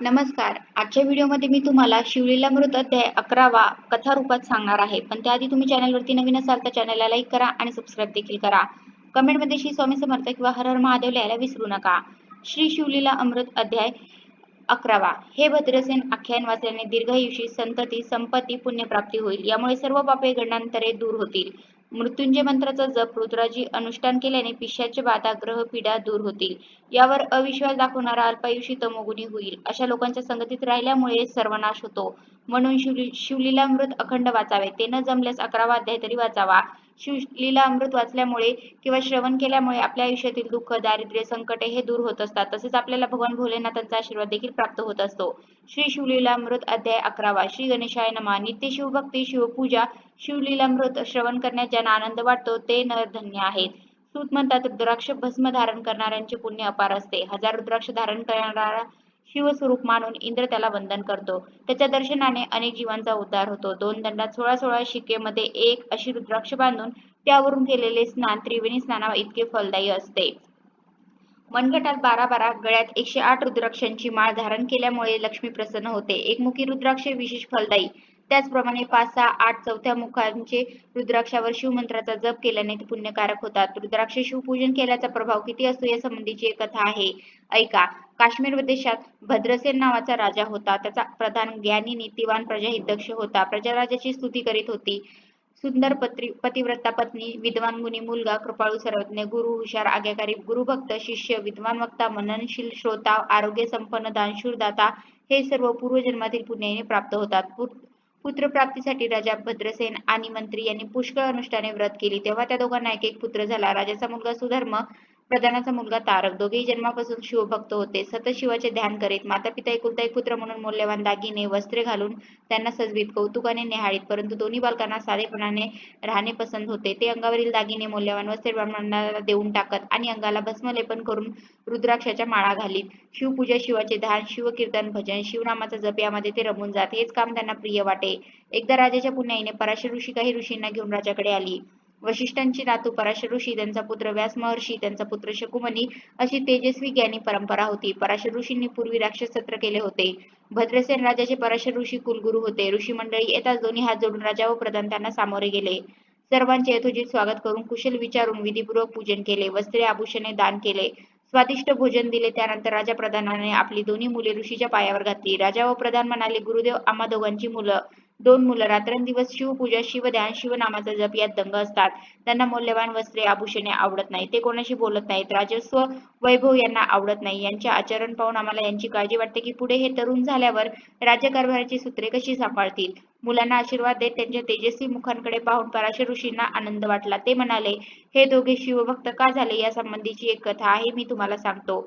नमस्कार. आजच्या व्हिडिओमध्ये मी तुम्हाला शिवलीला मृत अध्याय अकरावा कथा रूपात सांगणार आहे. पण त्याआधी तुम्ही चॅनलवरती नवीन असाल तर चॅनलला लाईक करा आणि सबस्क्राईब देखील करा. कमेंटमध्ये श्री स्वामी समर्थ किंवा हर हर महादेव लिहायला विसरू नका. श्री शिवलीला अमृत अध्याय अकरावा. हे भद्रसेन आख्यान वाचल्याने दीर्घायुषी संतती संपत्ती पुण्यप्राप्ती होईल. यामुळे सर्व पापे गणांतरे दूर होतील. मृत्युंजय मंत्राचा जप रुद्राजी अनुष्ठान केल्याने पिशाचे बाधा ग्रह पीडा दूर होतील. यावर अविश्वास दाखवणारा अल्पायुषी तमोगुणी होईल. अशा लोकांच्या संगतीत राहिल्यामुळे सर्वनाश होतो. म्हणून शिवली शिवलीलामृत अखंड वाचावे. ते न जमल्यास अकरावा अध्याय तरी वाचावा. शिवलीला अमृत वाचल्यामुळे किंवा श्रवण केल्यामुळे आपल्या आयुष्यातील दुःख दारिद्र्य संकटे हे दूर होत असतात. तसेच आपल्याला भगवान भोलेनाथांचा आशीर्वाद देखील प्राप्त होत असतो. श्री शिवलीलामृत अध्याय अकरावा. श्री गणेशाय नमा. नित्य शिवभक्ती शिवपूजा शिवलीलामृत श्रवण करण्यात ज्यांना आनंद वाटतो ते नरधन्य आहेत. सूत म्हणतात रुद्राक्ष भस्म धारण करणाऱ्यांचे पुण्य अपार असते. हजार रुद्राक्ष धारण करणारा शिवस्वरूप मानून इंद्र त्याला वंदन करतो. त्याच्या दर्शनाने अनेक जीवांचा उद्धार होतो. दोन दंडात सोळा सोळा शिकेमध्ये एक अशी रुद्राक्ष बांधून त्यावरून केलेले स्नान त्रिवेणी स्नाना इतके फलदायी असते. मनगटात बारा बारा गळ्यात एकशे आठ रुद्राक्षांची माळ धारण केल्यामुळे लक्ष्मी प्रसन्न होते. एकमुखी रुद्राक्ष विशेष फलदायी. त्याचप्रमाणे पाच सहा आठ चौथ्या मुखांचे रुद्राक्षावर शिवमंत्राचा जप केल्याने ते पुण्यकारक होतात. रुद्राक्ष शिवपूजन केल्याचा प्रभाव किती असतो या संबंधीची एक कथा आहे. ऐका. काश्मीर देशात भद्रसेन नावाचा राजा होता. त्याचा प्रधान ज्ञानी नीतिवान प्रजाहितक्ष होता. प्रजाराजाची स्तुती करीत होती. सुंदर पत्री पतिव्रता पत्नी विद्वान गुणी मुलगा कृपाळू सर्वज्ञ गुरु हुशार आज्ञाकारी गुरुभक्त शिष्य विद्वान वक्ता मननशील श्रोता आरोग्य संपन्न दानशूर दाता हे सर्व पूर्वजन्मातील पुण्याने प्राप्त होतात. पुत्रप्राप्तीसाठी राजा भद्रसेन आणि मंत्री यांनी पुष्कळ अनुष्ठाने व्रत केली. तेव्हा त्या दोघांना एक एक पुत्र झाला. राजाचा मुलगा सुधर्म प्रधानाचा मुलगा तारक. दोघेही जन्मापासून शिवभक्त होते. सतत शिवाचे ध्यान करीत माता पिता एकुलता एक पुत्र म्हणून मूल्यवान दागिने वस्त्रे घालून त्यांना सजवीत कौतुकाने निहाळीत परंतु दोन्ही बालकांना साधेपणाने राहणे पसंत होते. ते अंगावरील दागिने मूल्यवान वस्त्रे ब्राह्मणाला देऊन टाकत आणि अंगाला भस्मलेपन करून रुद्राक्षाच्या माळा घालीत. शिवपूजा शिवाचे ध्यान शिवकीर्तन भजन शिवनामाचा जप यामध्ये ते रमून जात. हेच काम त्यांना प्रिय वाटे. एकदा राजाच्या पुण्याईने पराशर ऋषी काही ऋषींना घेऊन राजाकडे आली. वशिष्ठांची नातू पराशर ऋषी त्यांचा पुत्र व्यास महर्षी त्यांचा पुत्र शकुमनी अशी तेजस्वी ज्ञानी परंपरा होती. पराशर ऋषींनी पूर्वी राक्षस सत्र केले होते. भद्रसेन राजाचे पराशर ऋषी कुलगुरू होते. ऋषी मंडळी येताच दोन्ही हात जोडून राजा व प्रधान त्यांना सामोरे गेले. सर्वांचे यथोचित स्वागत करून कुशल विचारून विधीपूर्वक पूजन केले. वस्त्रे आभूषणे दान केले. स्वादिष्ट भोजन दिले. त्यानंतर राजा प्रधानाने आपली दोन्ही मुले ऋषीच्या पायावर घातली. राजा व प्रधान म्हणाले गुरुदेव आम्हा दोघांची मुलं दोन मुलं रात्रंदिवस शिवपूजा शिवध्यान शिवनामाचा जप यात दंग असतात. त्यांना मौल्यवान वस्त्रे आभूषणे आवडत नाही ते कोणाशी बोलत नाहीत. राजस्व वैभव यांना आवडत नाही. यांचे आचरण पाहून आम्हाला यांची काळजी वाटते की पुढे हे तरुण झाल्यावर राज्यकारभाराची सूत्रे कशी सांभाळतील? मुलांना आशीर्वाद देत त्यांच्या तेजस्वी मुखांकडे पाहून पराशर ऋषींना आनंद वाटला. ते म्हणाले हे दोघे शिवभक्त का झाले? या संबंधीची एक कथा आहे मी तुम्हाला सांगतो.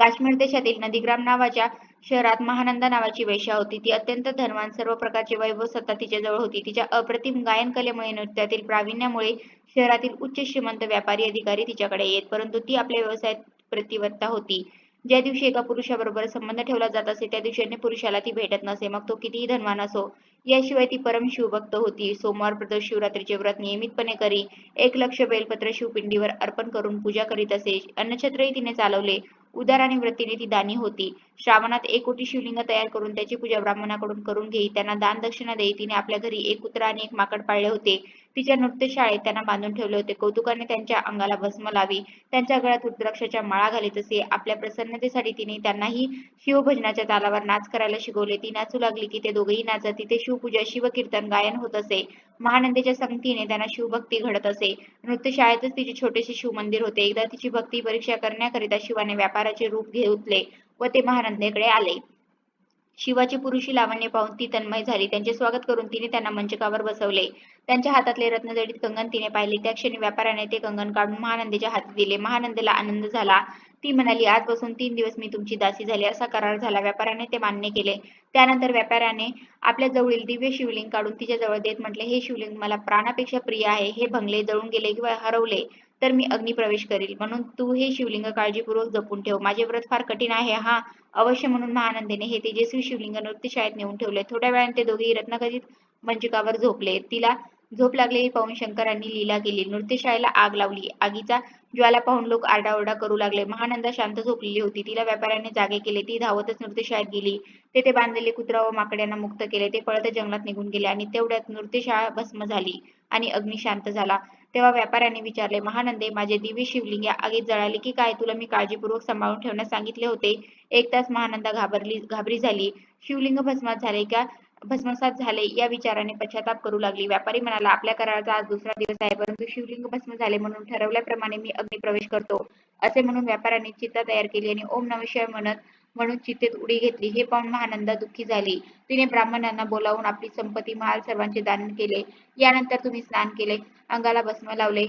काश्मीर देशातील नदीग्राम नावाच्या शहरात महानंदा नावाची वैश्या होती. ती अत्यंत धनवान सर्व प्रकारचे वैभव सत्ता तिच्या जवळ होती. तिच्या अप्रतिम गायन कलेमुळे नृत्यातील प्रावीण्यामुळे शहरातील उच्च श्रीमंत व्यापारी अधिकारी तिच्याकडे येत परंतु ती आपल्या व्यवसायात प्रतिवत्ता होती. ज्या दिवशी एका पुरुषाबरोबर संबंध ठेवला जात असे त्या दिवशी अन्य पुरुषाला ती भेटत नसे. मग तो कितीही धनवान असो याशिवाय ती परम शिवभक्त होती. सोमवार प्रदोष शिवरात्रीचे व्रत नियमितपणे करी एक लक्ष बेलपत्र शिवपिंडीवर अर्पण करून पूजा करीत असे. अन्नछत्रही तिने चालवले. उदार आणि व्रतीने ती दानी होती. श्रावणात एक कोटी शिवलिंग तयार करून त्याची पूजा ब्राह्मणाकडून करून घेई. त्यांना दान दक्षिणा देई. तिने आपल्या घरी एक कुत्रा आणि एक माकड पाळले होते. तिच्या नृत्यशाळेत त्यांना बांधून ठेवले होते. कौतुकाने त्यांच्या अंगाला भस्म लावी त्यांच्या गळ्यात रुद्राक्षाच्या माळा घालीत असे आपल्या प्रसन्नतेसाठी तिने त्यांनाही शिवभजनाच्या तालावर नाच करायला शिकवले. ती नाचू लागली की ते दोघेही नाचत तिथे शिवपूजा शिवकीर्तन गायन होत असे. महानंदेच्या संगतीने त्यांना शिवभक्ती घडत असे. नृत्यशाळेतच तिचे छोटेसे शिवमंदिर होते. एकदा तिची भक्ती परीक्षा करण्याकरिता शिवाने व्यापाराचे रूप घेतले व ते महानंदेकडे आले. शिवाची पुरुषी लावण्य पाहून ती तन्मय झाली. त्यांचे स्वागत करून तिने त्यांना मंचकावर बसवले. त्यांच्या हातातले रत्नजडित कंगन तिने पाहिले. त्या क्षणी व्यापाऱ्याने ते कंगन काढून महानंदेच्या हाती दिले. महानंदीला आनंद झाला. ती म्हणाली आजपासून तीन दिवस मी तुमची दासी झाली. असा करार झाला. व्यापाऱ्याने ते मान्य केले. त्यानंतर व्यापाऱ्याने आपल्या जवळील दिव्य शिवलिंग काढून तिच्या जवळ देत म्हटले हे शिवलिंग मला प्राणापेक्षा प्रिय आहे. हे भंगले जळून गेले किंवा हरवले. तर मी अग्नी प्रवेश करील. म्हणून तू हे शिवलिंग काळजीपूर्वक जपून ठेव. माझे व्रत फार कठीण आहे. हा अवश्य म्हणून महानंदीने हे तेजस्वी शिवलिंग नृत्यशाळेत नेऊन ठेवले. थोड्या वेळाने ते दोघेही रत्नखचित मंचिकावर झोपले. तिला झोप लागलेली पाहून शंकरांनी लीला केली. नृत्यशाळेला आग लावली. आगीचा ज्वाला पाहून लोक आरडाओरडा करू लागले. महानंदा शांत झोपलेली होती. तिला व्यापाऱ्याने जागे केले. ती धावतच नृत्यशाळेत गेली. तेथे बांधलेले कुत्रा व माकड्यांना मुक्त केले. ते पळत जंगलात निघून गेले आणि तेवढ्यात नृत्यशाळा भस्म झाली आणि अग्नी शांत झाला. तेव्हा व्यापाऱ्याने विचारले महानंदे माझे दिव्य शिवलिंग या आगीत जळाले की काय? तुला मी काळजीपूर्वक सांभाळून ठेवण्यास सांगितले होते. एक तास महानंदा घाबरली घाबरी झाली. शिवलिंग भस्मात झाले का? भस्मसात झाले या विचाराने पश्चाताप करू लागली. व्यापारी म्हणाला आपल्या कराराचा आज दुसरा दिवस आहे परंतु शिवलिंग भस्म झाले म्हणून ठरवल्याप्रमाणे मी अग्निप्रवेश करतो. असे म्हणून व्यापाऱ्याने चित्ता तयार केली आणि ओम नमः शिवाय म्हणत म्हणून चितेत उडी घेतली. हे पाहून महानंदा दुःखी झाली. तिने ब्राह्मणांना बोलावून आपली संपत्ती महाल सर्वांचे दान केले. यानंतर तुम्ही स्नान केले. अंगाला भस्म लावले.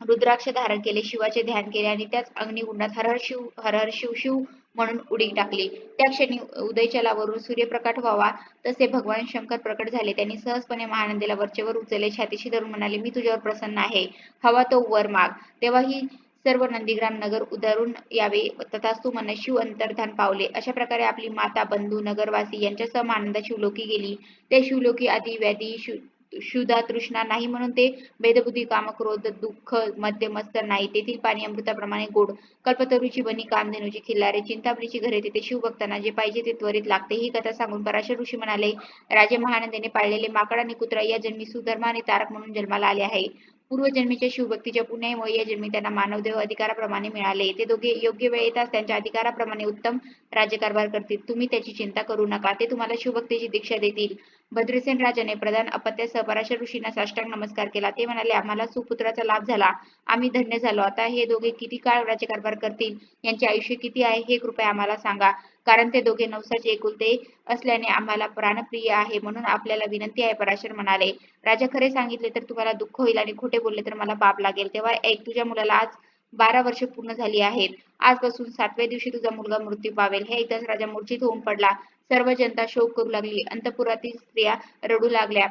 रुद्राक्ष धारण केले. शिवाचे ध्यान केले आणि त्याच अग्निकुंडात हर हर शिव हर हर शिव शिव म्हणून उडी टाकली. त्या क्षणी उदयचलावरून सूर्यप्रकाश व्हावा तसे भगवान शंकर प्रकट झाले. त्यांनी सहजपणे महानंदीला वरचेवर उचलले. छातीशी धरून म्हणाले मी तुझ्यावर प्रसन्न आहे. हवा तो वर माग. तेव्हा ही सर्व नंदीग्राम नगर उधरून यावे. तथा मन शिव अंतर्धान पावले. अशा प्रकारे आपली माता बंधू नगरवासी यांच्यासह महानंदा शिवलोकी गेली. ते शिवलोकी आदी व्याधी शु तृष्णा नाही म्हणून ते भेदबुद्धी कामक्रोध दुःख मद्य मत्सर नाही. तेथील पाणी अमृताप्रमाणे गोड. कल्पतरूची बनी कामधेनूची खिल्लारे चिंतामणीची घरे तिथे शिवभक्तांना जे पाहिजे ते त्वरित लागते. ही कथा सांगून पराशर ऋषी म्हणाले राजे महानंदेने पाळलेले माकड आणि कुत्रा या जन्मी सुधर्मा आणि तारक म्हणून जन्माला आले आहे. पूर्वजन्मीच्या शिवभक्तीच्या पुण्यामुळे या जन्मी त्यांना मानवदेव अधिकाराप्रमाणे मिळाले. ते दोघे योग्य वेळ येताच त्यांच्या अधिकाराप्रमाणे उत्तम राज्यकारभार करतील. तुम्ही त्याची चिंता करू नका. ते तुम्हाला शिवभक्तीची दीक्षा देतील. भद्रसेन राजाने प्रधान अपत्यासह पराशर ऋषींना साष्टांग नमस्कार केला. ते म्हणाले आम्हाला सुपुत्राचा लाभ झाला. आम्ही धन्य झालो. आता हे दोघे किती काळ राज्यकारभार करतील? यांचे आयुष्य किती आहे हे कृपया आम्हाला सांगा. कारण ते दोघे नवसाचे एकुलते असल्याने आम्हाला प्राणप्रिय आहे म्हणून आपल्याला विनंती आहे पराशर म्हणाले. राजा खरे सांगितले तर तुम्हाला दुःख होईल आणि खोटे बोलले तर मला पाप लागेल. तेव्हा एक तुझ्या मुलाला आज बारा वर्ष पूर्ण झाली आहेत. आजपासून सातव्या दिवशी तुझा मुलगा मृत्यू पावेल. हे एकदाच राजा मूर्छित होऊन पडला. सर्व जनता शोक करू लागली. अंतपुरातील स्त्रिया रडू लागल्या.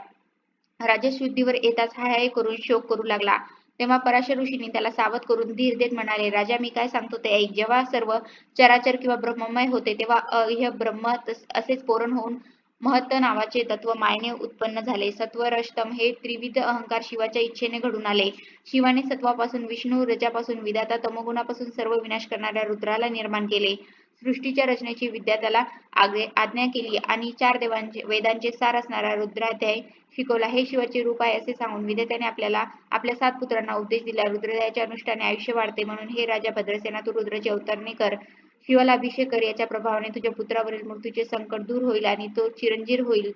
राजा शुद्धीवर येताच हाय हाय करून शोक करू लागला. तेव्हा पराशर ऋषींनी त्याला सावध करून धीर देत म्हणाले राजा मी काय सांगतो ते ऐक. जेव्हा सर्व चराचर किंवा ब्रह्ममय होते तेव्हा अह्य ब्रह्म असेच पोरण होऊन महत्त नावाचे तत्व मायने उत्पन्न झाले. सत्व रजतम हे त्रिविध अहंकार शिवाच्या इच्छेने घडून आले. शिवाने सत्वापासून विष्णू रजापासून विधाता तमोगुणापासून सर्व विनाश करणाऱ्या रुद्राला निर्माण केले. सृष्टीच्या रचनेची विद्या त्याला आज्ञा केली आणि चार देवांचे वेदांचे सार असणारा रुद्राध्याय शिकवला. हे शिवाचे रूप आहे असे सांगून विद्यार्थ्याने आपल्याला आपल्या सात पुत्रांना उपदेश दिला. रुद्रदयाच्या अनुष्ठाने आयुष्य वाढते म्हणून हे राजा भद्रसेना तू रुद्राची अवतरणे कर. शिवाला अभिषेक कर. याच्या प्रभावाने तुझ्या पुत्रावरील मृत्यूचे संकट दूर होईल आणि तो चिरंजीर होईल.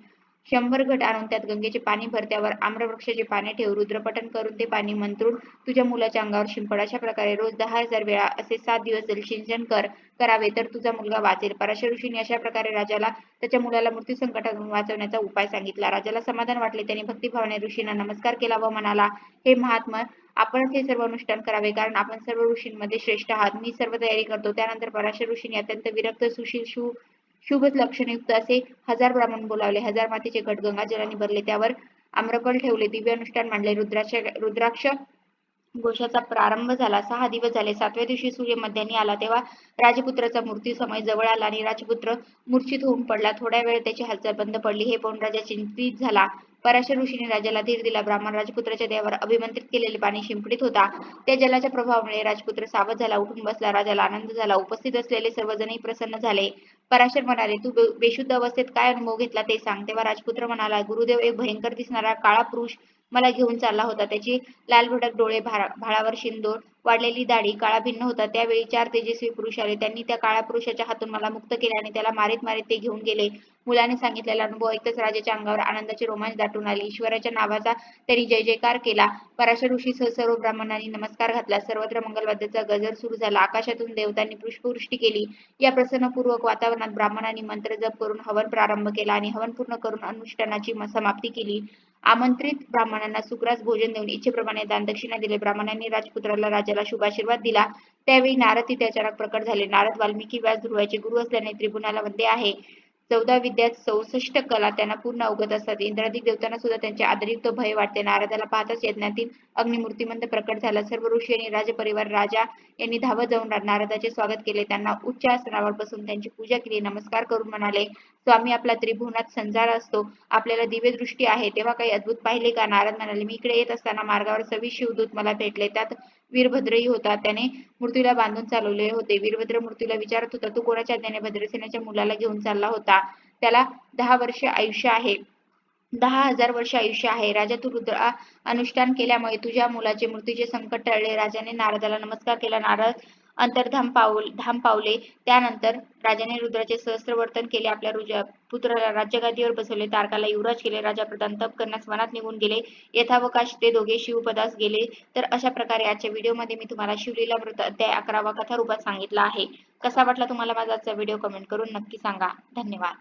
शंभर घट आणून त्यात गंगेचे पाणी भर त्यावर आम्रवृक्षाचे पाने ठेव रुद्रपठण करून ते पाणी मंत्रून तुझ्या मुलाच्या अंगावर शिंपड. अशा प्रकारे रोज दहा हजार वेळा असे सात दिवस जलसिंचन कर करावे तर तुझा मुलगा वाचेल. पराशर ऋषीने अशा प्रकारे राजाला त्याच्या मुलाला मृत्यू संकटातून वाचवण्याचा उपाय सांगितला. राजाला समाधान वाटले. त्याने भक्तिभावाने ऋषींना नमस्कार केला व म्हणाला हे महात्मा आपण हे सर्व अनुष्ठान करावे कारण आपण सर्व ऋषींमध्ये श्रेष्ठ आहात. मी सर्व तयारी करतो. त्यानंतर पराशर ऋषीने अत्यंत विरक्त सुशील शू शुभ लक्षणयुक्त असे हजार ब्राह्मण बोलावले. हजार मातीचे घट गंगाजलाने भरले. त्यावर आम्रफल ठेवले. दिव्य अनुष्ठान मांडले. रुद्राक्ष रुद्राक्ष घोषाचा प्रारंभ झाला. सहा दिवस झाले. सातव्या दिवशी सूर्य मध्यानी आला. तेव्हा राजपुत्राचा मृत्यू समय जवळ आला आणि राजपुत्र मूर्छित होऊन पडला. थोड्या वेळ त्याची हालचाल बंद पडली. हे पाहून राजा चिंतित झाला. पराशर ऋषीने राजाला धीर दिला. ब्राह्मण राजपुत्राच्या देवावर अभिमंत्रित केलेले पाणी शिंपडीत होता. त्या जलाच्या प्रभावामुळे राजपुत्र सावध झाला. उठून बसला. राजाला आनंद झाला. उपस्थित असलेले सर्वजणही प्रसन्न झाले. पराशर म्हणाले तू बेशुद्ध अवस्थेत काय अनुभव घेतला ते सांग. तेव्हा राजपुत्र म्हणाला गुरुदेव एक भयंकर दिसणारा काळा पुरुष मला घेऊन चालला होता. त्याची लाल भडक डोळे भारा- भाळावर शिंदोर वाढलेली दाढी काळा भिन्न होता. त्यावेळी चार तेजस्वी पुरुष आले. त्यांनी त्या काळ्या पुरुषाच्या हातून मला मुक्त केले आणि त्याला मारीत मारीत ते घेऊन गेले. मुलाने सांगितलेला अनुभव ऐकताच राजाच्या अंगावर आनंदाची रोमांच दाटून आली. ईश्वराच्या नावाचा त्यांनी जय जयकार केला. पराशर ऋषी सर्व ब्राह्मणांनी नमस्कार घातला. सर्वत्र मंगलवाद्याचा गजर सुरू झाला. आकाशातून देवतांनी पुष्पवृष्टी केली. या प्रसन्नपूर्वक वातावरणात ब्राह्मणांनी मंत्र जप करून हवन प्रारंभ केला आणि हवन पूर्ण करून अनुष्ठानाची समाप्ती केली. आमंत्रित ब्राह्मणांना सुग्रास भोजन देऊन इच्छेप्रमाणे दानदक्षिणा दिले. ब्राह्मणांनी राजपुत्राला राजाला शुभाशीर्वाद दिला. त्यावेळी नारद तिथे अचानक प्रकट झाले. नारद वाल्मिकी व्यास ध्रुवाचे गुरु असल्याने त्रिभुनाला वंदे आहे. चौदा विद्यात चौसष्ट कला त्यांना पूर्ण अवगत असतात. इंद्रादिक देवतांना सुद्धा त्यांचे आदरयुक्त भय वाटते. नारदाला पाहताच यज्ञातील अग्निमूर्तिमंत प्रकट झाला. सर्व ऋषी आणि राजपरिवार राजा यांनी धावत जाऊन नारदाचे स्वागत केले. त्यांना उच्च आसनावर बसून त्यांची पूजा केली. नमस्कार करून म्हणाले. स्वामी आपला त्रिभुवनात संजार असतो. आपल्याला दिव्य दृष्टी आहे. तेव्हा काही अद्भुत पाहिले का? नारद म्हणाले मी इकडे येत असताना मार्गावर सव्वीस शिवदूत मला भेटले. त्यात वीरभद्रही होता. त्याने मृत्यूला बांधून चालवले होते. वीरभद्र मृत्यूला विचारत होता तू कोणाच्या आज्ञाने भद्रसेनाच्या मुलाला घेऊन चालला होता? त्याला दहा वर्ष आयुष्य आहे. दहा हजार वर्ष आयुष्य आहे. राजा तू रुद्र अनुष्ठान केल्यामुळे तुझ्या मुलाचे मृत्यूचे संकट टळले. राजाने नारदाला नमस्कार केला. नारद अंतर्धाम पाऊल धाम पावले. त्यानंतर राजाने रुद्राचे सहस्त्रवर्तन केले. आपल्या रुजा पुत्राला राज्यगादीवर बसवले. तारकाला युवराज केले. राजा प्रधान तप करण्यास वनात निघून गेले. यथावकाश ते दोघे शिवपदास गेले. तर अशा प्रकारे आजच्या व्हिडिओमध्ये मी तुम्हाला शिवलीला मृत अध्याय अकरावा कथा रूपात सांगितला आहे. कसा वाटला तुम्हाला माझा आजचा व्हिडिओ? कमेंट करून नक्की सांगा. धन्यवाद.